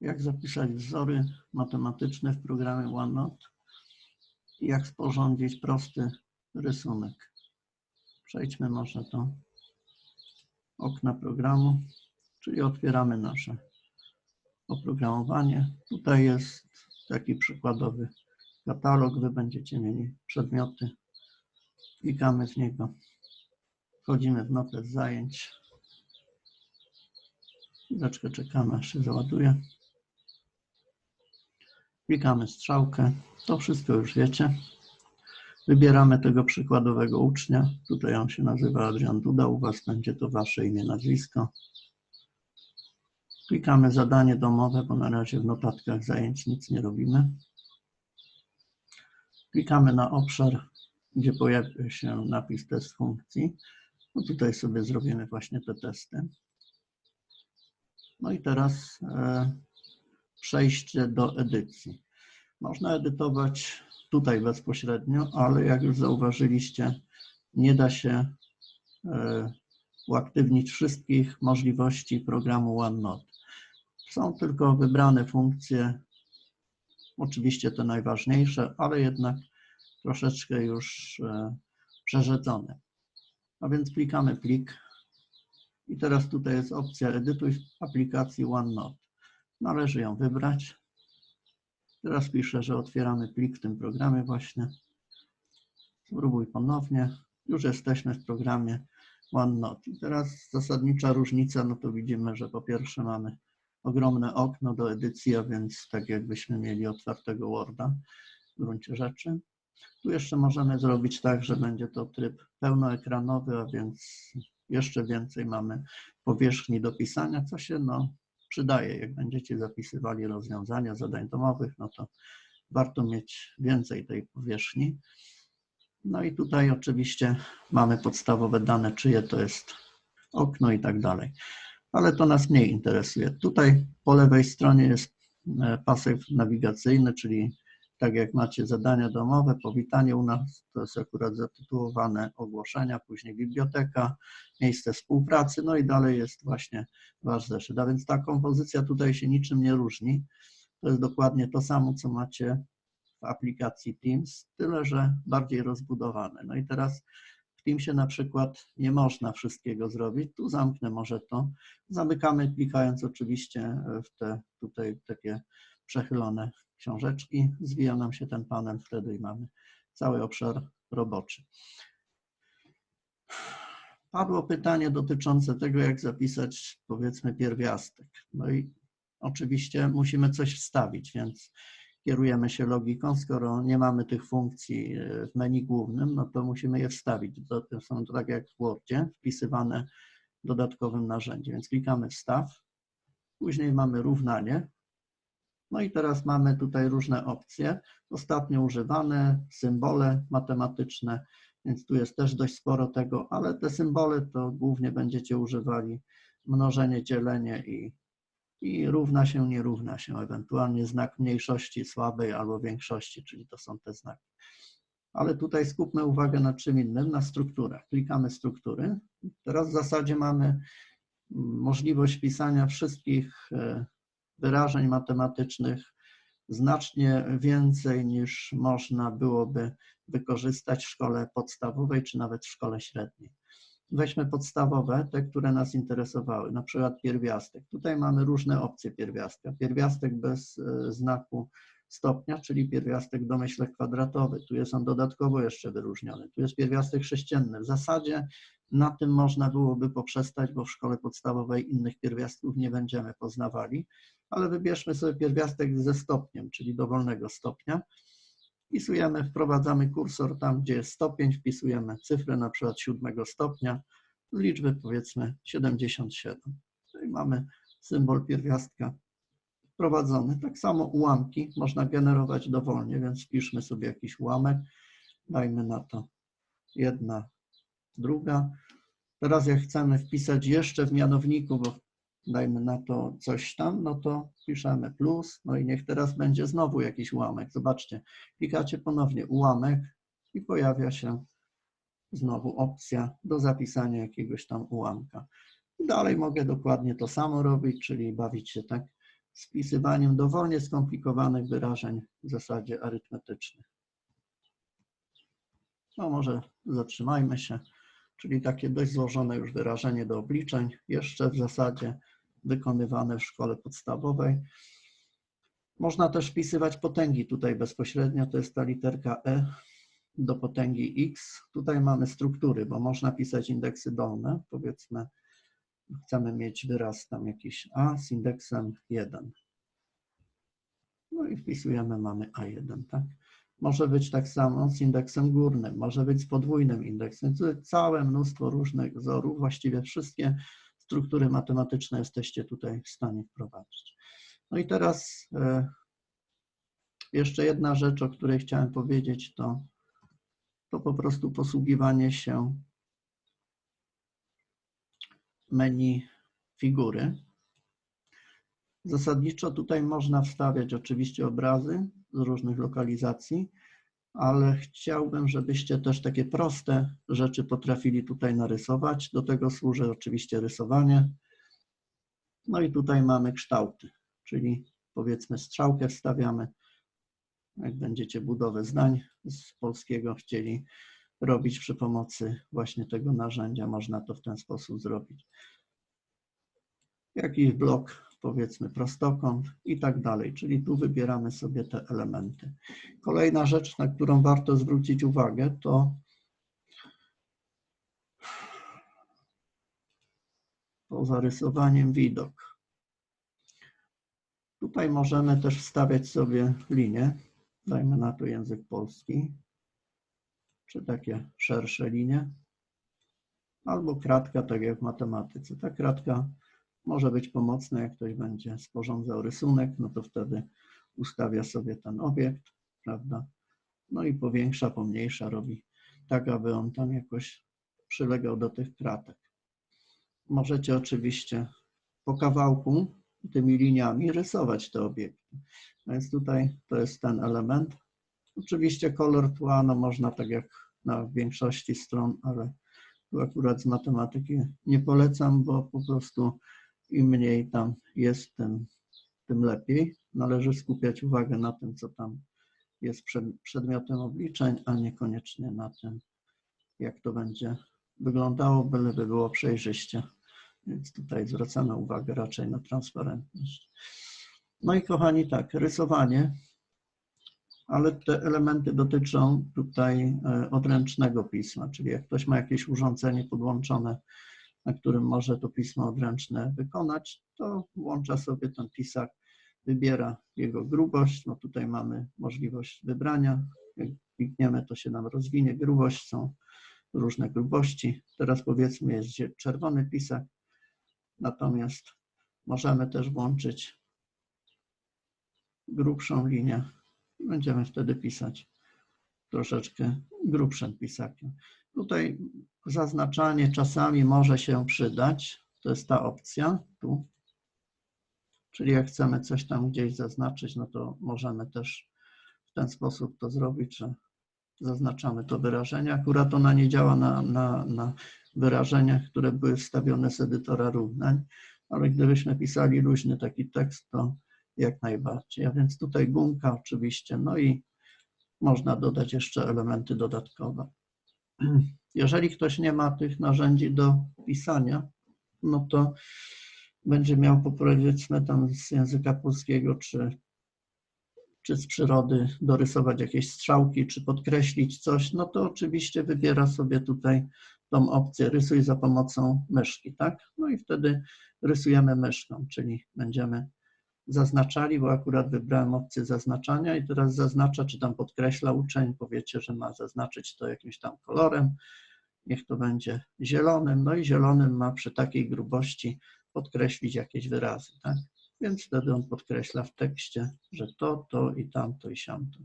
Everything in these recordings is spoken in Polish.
jak zapisać wzory matematyczne w programie OneNote i jak sporządzić prosty rysunek. Przejdźmy może do okna programu, czyli otwieramy nasze oprogramowanie. Tutaj jest taki przykładowy katalog. Wy będziecie mieli przedmioty. Klikamy w niego. Wchodzimy w notes zajęć. Chwileczkę czekamy, aż się załaduje. Klikamy strzałkę. To wszystko już wiecie. Wybieramy tego przykładowego ucznia. Tutaj on się nazywa Adrian Duda. U Was będzie to Wasze imię, nazwisko. Klikamy zadanie domowe, bo na razie w notatkach zajęć nic nie robimy. Klikamy na obszar, gdzie pojawia się napis test funkcji. No tutaj sobie zrobimy właśnie te testy. No i teraz e, przejście do edycji. Można edytować tutaj bezpośrednio, ale jak już zauważyliście, nie da się e, uaktywnić wszystkich możliwości programu OneNote. Są tylko wybrane funkcje, oczywiście te najważniejsze, ale jednak troszeczkę już e, przerzedzone. A więc klikamy plik i teraz tutaj jest opcja edytuj w aplikacji OneNote. Należy ją wybrać. Teraz piszę, że otwieramy plik w tym programie właśnie. Spróbuj ponownie. Już jesteśmy w programie OneNote. I teraz zasadnicza różnica, no to widzimy, że po pierwsze mamy ogromne okno do edycji, a więc tak jakbyśmy mieli otwartego Worda w gruncie rzeczy. Tu jeszcze możemy zrobić tak, że będzie to tryb pełnoekranowy, a więc jeszcze więcej mamy powierzchni do pisania, co się no, przydaje. Jak będziecie zapisywali rozwiązania zadań domowych, no to warto mieć więcej tej powierzchni. No i tutaj oczywiście mamy podstawowe dane, czyje to jest okno i tak dalej. Ale to nas mniej interesuje. Tutaj po lewej stronie jest e, pasek nawigacyjny, czyli tak jak macie zadania domowe, powitanie u nas, to jest akurat zatytułowane ogłoszenia, później biblioteka, miejsce współpracy, no i dalej jest właśnie wasz zeszyt. A więc ta kompozycja tutaj się niczym nie różni. To jest dokładnie to samo, co macie w aplikacji Teams, tyle że bardziej rozbudowane. No i teraz w Teamsie na przykład nie można wszystkiego zrobić. Tu zamknę może to. Zamykamy klikając oczywiście w te tutaj takie przechylone książeczki, zwija nam się ten panel wtedy i mamy cały obszar roboczy. Padło pytanie dotyczące tego, jak zapisać powiedzmy pierwiastek. No i oczywiście musimy coś wstawić, więc kierujemy się logiką. Skoro nie mamy tych funkcji w menu głównym, no to musimy je wstawić. To są tak jak w Wordzie, wpisywane dodatkowym narzędziem. Więc klikamy wstaw, później mamy równanie, no i teraz mamy tutaj różne opcje, ostatnio używane, symbole matematyczne, więc tu jest też dość sporo tego, ale te symbole to głównie będziecie używali mnożenie, dzielenie i, i równa się, nie równa się, ewentualnie znak mniejszości słabej albo większości, czyli to są te znaki. Ale tutaj skupmy uwagę na czym innym, na strukturach. Klikamy struktury. Teraz w zasadzie mamy możliwość pisania wszystkich e, wyrażeń matematycznych znacznie więcej niż można byłoby wykorzystać w szkole podstawowej czy nawet w szkole średniej. Weźmy podstawowe, te, które nas interesowały, na przykład pierwiastek. Tutaj mamy różne opcje pierwiastka. Pierwiastek bez e, znaku stopnia, czyli pierwiastek domyślek kwadratowy. Tu jest on dodatkowo jeszcze wyróżniony. Tu jest pierwiastek sześcienny. W zasadzie na tym można byłoby poprzestać, bo w szkole podstawowej innych pierwiastków nie będziemy poznawali, ale wybierzmy sobie pierwiastek ze stopniem, czyli dowolnego stopnia. Wpisujemy, wprowadzamy kursor tam, gdzie jest stopień, wpisujemy cyfrę na przykład siódmego stopnia, liczby powiedzmy 77. Czyli mamy symbol pierwiastka wprowadzony. Tak samo ułamki można generować dowolnie, więc wpiszmy sobie jakiś ułamek, dajmy na to jedna, druga. Teraz jak chcemy wpisać jeszcze w mianowniku, bo dajmy na to coś tam, no to piszemy plus, no i niech teraz będzie znowu jakiś ułamek. Zobaczcie, klikacie ponownie ułamek i pojawia się znowu opcja do zapisania jakiegoś tam ułamka. I dalej mogę dokładnie to samo robić, czyli bawić się tak z wpisywaniem dowolnie skomplikowanych wyrażeń w zasadzie arytmetycznych. No może zatrzymajmy się, czyli takie dość złożone już wyrażenie do obliczeń, jeszcze w zasadzie wykonywane w szkole podstawowej. Można też wpisywać potęgi tutaj bezpośrednio, to jest ta literka E do potęgi x. Tutaj mamy struktury, bo można pisać indeksy dolne, powiedzmy chcemy mieć wyraz tam jakiś A z indeksem 1. No i wpisujemy, mamy A1, tak? Może być tak samo z indeksem górnym, może być z podwójnym indeksem. Całe mnóstwo różnych wzorów, właściwie wszystkie struktury matematyczne jesteście tutaj w stanie wprowadzić. No i teraz e, jeszcze jedna rzecz, o której chciałem powiedzieć, to, to po prostu posługiwanie się menu figury. Zasadniczo tutaj można wstawiać oczywiście obrazy z różnych lokalizacji, ale chciałbym, żebyście też takie proste rzeczy potrafili tutaj narysować. Do tego służy oczywiście rysowanie. No i tutaj mamy kształty, czyli powiedzmy strzałkę wstawiamy. Jak będziecie budowę zdań z polskiego chcieli robić przy pomocy właśnie tego narzędzia, można to w ten sposób zrobić. Jakiś blok, powiedzmy prostokąt i tak dalej, czyli tu wybieramy sobie te elementy. Kolejna rzecz, na którą warto zwrócić uwagę, to poza rysowaniem widok. Tutaj możemy też wstawiać sobie linie, dajmy na to język polski, czy takie szersze linie, albo kratka, tak jak w matematyce. Ta kratka może być pomocna, jak ktoś będzie sporządzał rysunek, no to wtedy ustawia sobie ten obiekt, prawda? No i powiększa, pomniejsza, robi tak, aby on tam jakoś przylegał do tych kratek. Możecie oczywiście po kawałku tymi liniami rysować te obiekty. Więc tutaj to jest ten element. Oczywiście kolor tła, no można tak jak na większości stron, ale tu akurat z matematyki nie polecam, bo po prostu im mniej tam jest, tym, tym lepiej. Należy skupiać uwagę na tym, co tam jest przed, przedmiotem obliczeń, a niekoniecznie na tym, jak to będzie wyglądało, byleby było przejrzyście. Więc tutaj zwracamy uwagę raczej na transparentność. No i kochani, tak, rysowanie, ale te elementy dotyczą tutaj e, odręcznego pisma, czyli jak ktoś ma jakieś urządzenie podłączone, na którym może to pismo odręczne wykonać, to włącza sobie ten pisak, wybiera jego grubość, no tutaj mamy możliwość wybrania, jak klikniemy, to się nam rozwinie. Grubość, są różne grubości. Teraz powiedzmy jest czerwony pisak, natomiast możemy też włączyć grubszą linię będziemy wtedy pisać troszeczkę grubszym pisakiem. Tutaj zaznaczanie czasami może się przydać. To jest ta opcja tu. Czyli jak chcemy coś tam gdzieś zaznaczyć, no to możemy też w ten sposób to zrobić, że zaznaczamy to wyrażenie. Akurat ona nie działa na, na, na wyrażeniach, które były wstawione z edytora równań, ale gdybyśmy pisali luźny taki tekst, to jak najbardziej. A więc tutaj gumka oczywiście, no i można dodać jeszcze elementy dodatkowe. Jeżeli ktoś nie ma tych narzędzi do pisania, no to będzie miał powiedzmy tam z języka polskiego czy, czy z przyrody dorysować jakieś strzałki, czy podkreślić coś, no to oczywiście wybiera sobie tutaj tą opcję rysuj za pomocą myszki, tak? No i wtedy rysujemy myszką, czyli będziemy zaznaczali, bo akurat wybrałem opcję zaznaczania i teraz zaznacza, czy tam podkreśla uczeń, powiecie, że ma zaznaczyć to jakimś tam kolorem, niech to będzie zielonym, no i zielonym ma przy takiej grubości podkreślić jakieś wyrazy, tak? Więc wtedy on podkreśla w tekście, że to, to i tamto i siamto.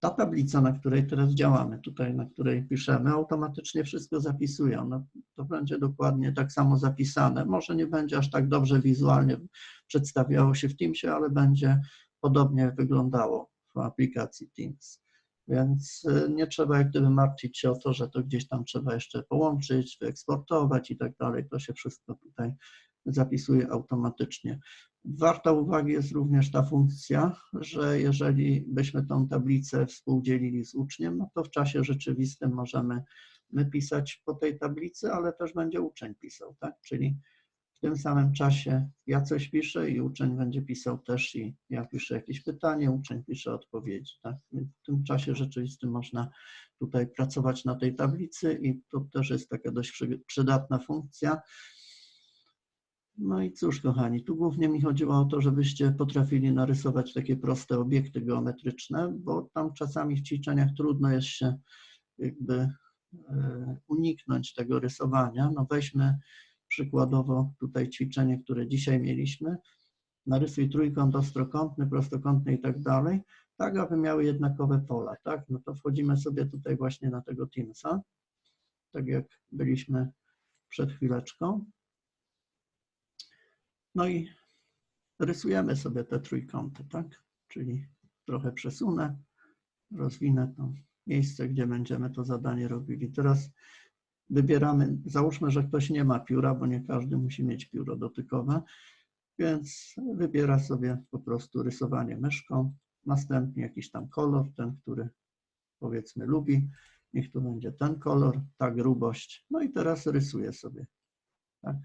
Ta tablica, na której teraz działamy, tutaj na której piszemy, automatycznie wszystko zapisuje. Ono, to będzie dokładnie tak samo zapisane. Może nie będzie aż tak dobrze wizualnie przedstawiało się w Teamsie, ale będzie podobnie wyglądało w aplikacji Teams. Więc y, nie trzeba jak gdyby martwić się o to, że to gdzieś tam trzeba jeszcze połączyć, wyeksportować i tak dalej. To się wszystko tutaj zapisuje automatycznie. Warta uwagi jest również ta funkcja, że jeżeli byśmy tą tablicę współdzielili z uczniem, no to w czasie rzeczywistym możemy my pisać po tej tablicy, ale też będzie uczeń pisał, tak? Czyli w tym samym czasie ja coś piszę i uczeń będzie pisał też i ja piszę jakieś pytanie, uczeń pisze odpowiedzi, tak? W tym czasie rzeczywistym można tutaj pracować na tej tablicy i to też jest taka dość przy- przydatna funkcja. No i cóż, kochani, tu głównie mi chodziło o to, żebyście potrafili narysować takie proste obiekty geometryczne, bo tam czasami w ćwiczeniach trudno jest się jakby e, uniknąć tego rysowania. No weźmy przykładowo tutaj ćwiczenie, które dzisiaj mieliśmy. Narysuj trójkąt ostrokątny, prostokątny i tak dalej, tak aby miały jednakowe pola, tak? No to wchodzimy sobie tutaj właśnie na tego Teamsa, tak jak byliśmy przed chwileczką. No i rysujemy sobie te trójkąty, tak? Czyli trochę przesunę, rozwinę to miejsce, gdzie będziemy to zadanie robili. Teraz wybieramy, załóżmy, że ktoś nie ma pióra, bo nie każdy musi mieć pióro dotykowe, więc wybiera sobie po prostu rysowanie myszką, następnie jakiś tam kolor, ten, który powiedzmy lubi, niech to będzie ten kolor, ta grubość, no i teraz rysuję sobie, tak?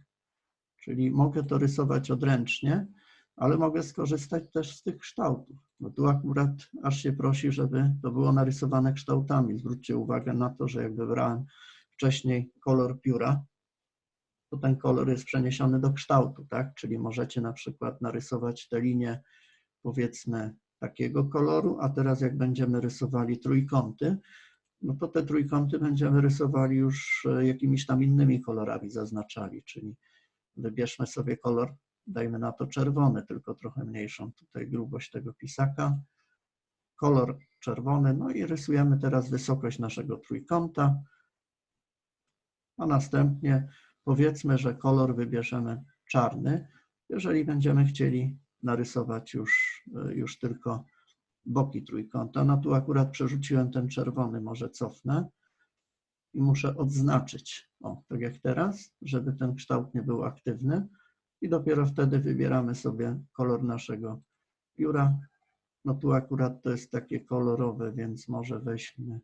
Czyli mogę to rysować odręcznie, ale mogę skorzystać też z tych kształtów. No tu akurat aż się prosi, żeby to było narysowane kształtami. Zwróćcie uwagę na to, że jak wybrałem wcześniej kolor pióra, to ten kolor jest przeniesiony do kształtu, tak? Czyli możecie na przykład narysować te linie powiedzmy takiego koloru, a teraz jak będziemy rysowali trójkąty, no to te trójkąty będziemy rysowali już e, jakimiś tam innymi kolorami zaznaczali, czyli wybierzmy sobie kolor, dajmy na to czerwony, tylko trochę mniejszą tutaj grubość tego pisaka. Kolor czerwony, no i rysujemy teraz wysokość naszego trójkąta, a następnie powiedzmy, że kolor wybierzemy czarny, jeżeli będziemy chcieli narysować już, już tylko boki trójkąta. No tu akurat przerzuciłem ten czerwony, może cofnę i muszę odznaczyć, o, tak jak teraz, żeby ten kształt nie był aktywny i dopiero wtedy wybieramy sobie kolor naszego pióra. No tu akurat to jest takie kolorowe, więc może weźmy,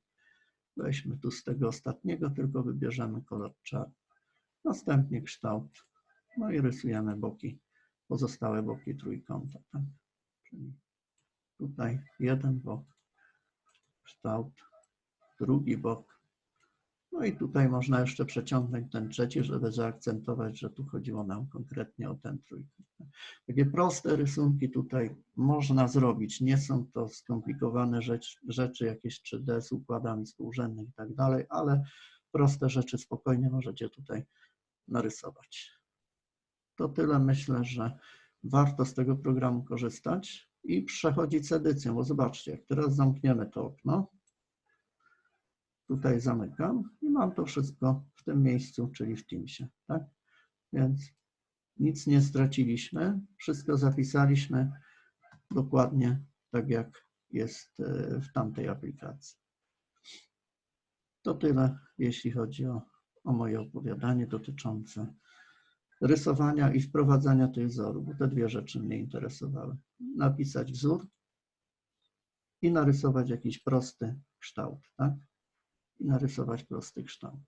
weźmy tu z tego ostatniego, tylko wybierzemy kolor czarny. Następnie kształt, no i rysujemy boki, pozostałe boki trójkąta. Tak? Czyli tutaj jeden bok, kształt, drugi bok, no i tutaj można jeszcze przeciągnąć ten trzeci, żeby zaakcentować, że tu chodziło nam konkretnie o ten trójkąt. Takie proste rysunki tutaj można zrobić. Nie są to skomplikowane rzecz, rzeczy, jakieś 3D z układami współrzędnych i tak dalej, ale proste rzeczy spokojnie możecie tutaj narysować. To tyle. Myślę, że warto z tego programu korzystać i przechodzić z edycją, bo zobaczcie, jak teraz zamkniemy to okno, tutaj zamykam i mam to wszystko w tym miejscu, czyli w Teamsie, tak? Więc nic nie straciliśmy, wszystko zapisaliśmy dokładnie tak, jak jest e, w tamtej aplikacji. To tyle, jeśli chodzi o, o moje opowiadanie dotyczące rysowania i wprowadzania tych wzorów, bo te dwie rzeczy mnie interesowały. Napisać wzór i narysować jakiś prosty kształt, tak? Narysować prosty kształt.